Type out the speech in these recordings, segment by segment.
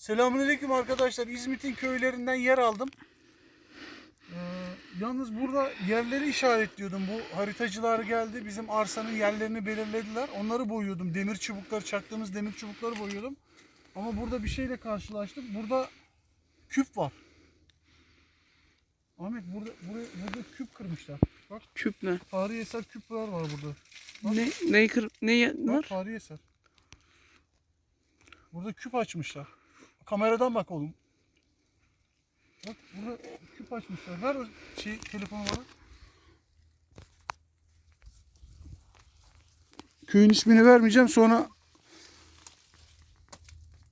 Selamünaleyküm arkadaşlar. İzmit'in köylerinden yer aldım. Ee, yalnız burada yerleri işaretliyordum. Bu haritacılar geldi. Bizim arsanın yerlerini belirlediler. Onları boyuyordum. Demir çubukları, çaktığımız demir çubukları boyuyordum. Ama burada bir şeyle karşılaştık. Burada küp var. Ahmet burada buraya, burada küp kırmışlar. Bak Küp ne? tarihi eser küpler var burada. Bak. Ne ne kır ne ya- Bak var? tarihi eser. Burada küp açmışlar. Kameradan bak oğlum. Bak burada küp açmışlar. Ver o şey telefonu bana. Köyün ismini vermeyeceğim sonra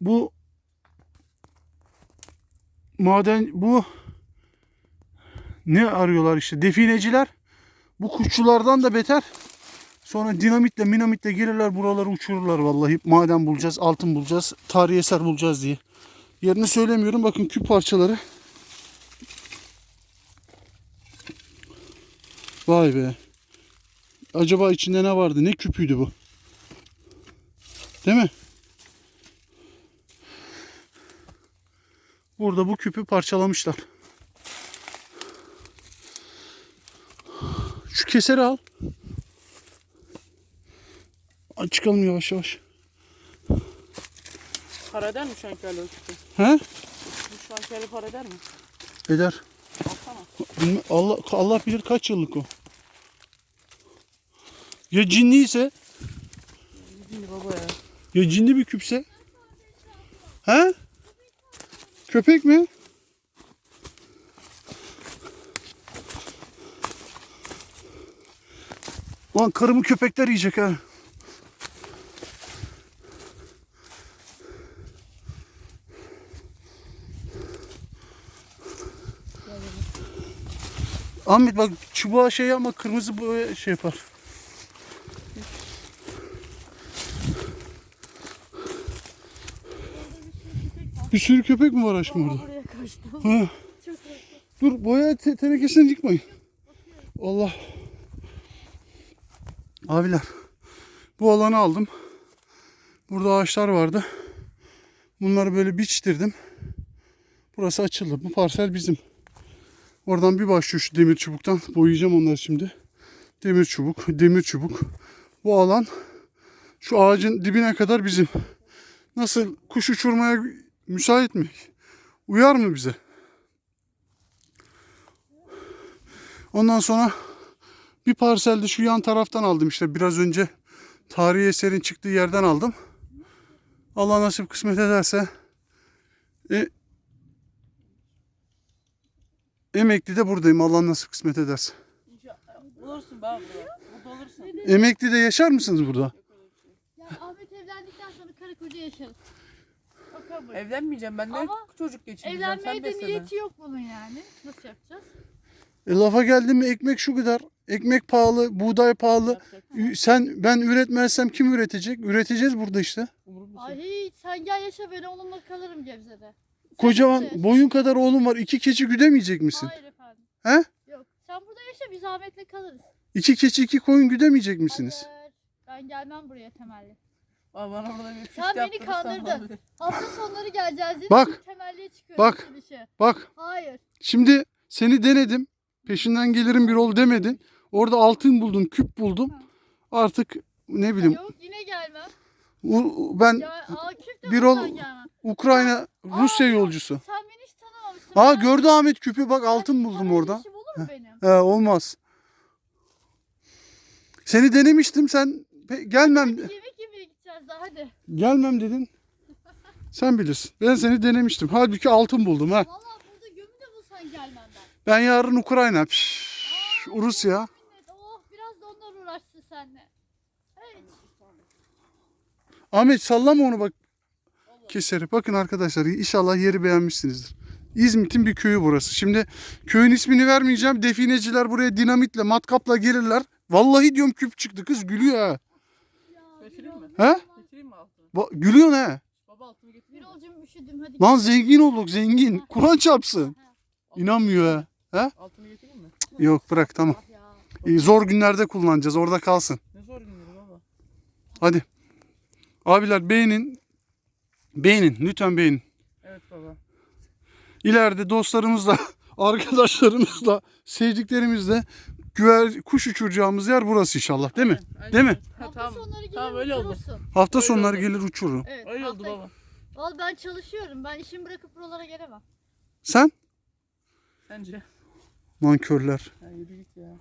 bu maden bu ne arıyorlar işte defineciler bu kuşçulardan da beter Sonra dinamitle minamitle gelirler buraları uçururlar vallahi. Maden bulacağız, altın bulacağız, tarihi eser bulacağız diye. Yerini söylemiyorum. Bakın küp parçaları. Vay be. Acaba içinde ne vardı? Ne küpüydü bu? Değil mi? Burada bu küpü parçalamışlar. Şu keseri al. Çıkalım yavaş yavaş. Para eder mi şu anki hali ölçüsü? He? Bu şu anki hali para eder mi? Eder. Bilmem- Allah Allah bilir kaç yıllık o. Ya cinliyse, Şimdi baba ya. ya cinli bir küpse. He? Köpek mi? Lan karımı köpekler yiyecek ha. Ahmet bak çubuğa şey ama kırmızı boya şey yapar. Bir sürü köpek mi var aşkım orada? Buraya kaçtım. Ha. Dur boya te- tenekesini yıkmayın. Allah. Abiler. Bu alanı aldım. Burada ağaçlar vardı. Bunları böyle biçtirdim. Burası açıldı. Bu parsel bizim. Oradan bir başlıyor şu demir çubuktan. Boyayacağım onları şimdi. Demir çubuk, demir çubuk. Bu alan şu ağacın dibine kadar bizim. Nasıl kuş uçurmaya müsait mi? Uyar mı bize? Ondan sonra bir parselde şu yan taraftan aldım işte biraz önce tarihi eserin çıktığı yerden aldım. Allah nasip kısmet ederse e, emekli de buradayım Allah nasip kısmet ederse. İnşallah. Bulursun be abi. Burada olursun. Emekli de yaşar mısınız burada? Ya Ahmet evlendikten sonra karı koca yaşarız. Evlenmeyeceğim ben de Ama çocuk geçireceğim. Evlenmeye Sen de niyeti yok bunun yani. Nasıl yapacağız? E, lafa geldi mi ekmek şu kadar. Ekmek pahalı, buğday pahalı. Ü- Sen ben üretmezsem kim üretecek? Üreteceğiz burada işte. Umurumda Ay şey. hiç sen gel yaşa ben onunla kalırım Gebze'de. Kocaman burada yaşa. boyun kadar oğlum var. İki keçi güdemeyecek misin? Hayır efendim. He? Yok sen burada yaşa biz Ahmet'le kalırız. İki keçi iki koyun güdemeyecek misiniz? Hayır. Ben gelmem buraya temelli. Aa, bana orada bir Sen beni kandırdın. Hafta sonları geleceğiz dedim. Bak, Temelliye çıkıyoruz. bak. işe. Bak Hayır. şimdi seni denedim. Peşinden gelirim bir ol demedin. Orada altın buldum, küp buldum. Artık ne bileyim Yok yine gelmem. u- ben Ya Akif de Bir buradan ol- gelmem. Ukrayna Rusya yolcusu. Sen beni hiç tanımamışsın. Aa Ben- gördü Ahmet küpü bak altın buldum orada. işim olur mu benim? He olmaz. Seni denemiştim sen pe- gelmem Hadi yemek yemeye gideceğiz daha hadi. gelmem dedin. Sen bilirsin. Ben seni denemiştim. Halbuki altın buldum ha. Vallahi burada gömü de bulsan gelmem ben. Ben yarın Ukrayna. Pişş, Rusya. Minnet, oh biraz da onlar uğraşsın seninle. Evet. Ahmet sallama onu bak. Keseri. Bakın arkadaşlar inşallah yeri beğenmişsinizdir. İzmit'in bir köyü burası. Şimdi köyün ismini vermeyeceğim. Defineciler buraya dinamitle, matkapla gelirler. Vallahi diyorum küp çıktı. Kız gülüyor ha. Mi? He? Getireyim mi altını? Ba- gülüyorsun ha. Baba altını getireyim mi? Birolcum üşüdüm hadi. Lan zengin olduk zengin. Kur'an çarpsın. İnanmıyor ha. Altını getireyim mi? Yok bırak tamam. Ah ya. İyi, zor günlerde kullanacağız. Orada kalsın. Ne zor günleri baba. Hadi. Abiler beğenin. Beğenin. Lütfen beğenin. Evet baba. İleride dostlarımızla, arkadaşlarımızla, sevdiklerimizle güver kuş uçuracağımız yer burası inşallah değil mi? Aynen. Değil mi? Ha, Hafta tamam. sonları gelir Tamam, öyle oldu. uçurursun. Hafta Öyle sonları oldu. gelir uçururum. Evet, Öyle oldu baba. Vallahi ben çalışıyorum. Ben işimi bırakıp buralara gelemem. Sen? Sence? Nankörler. Ya yürü git ya.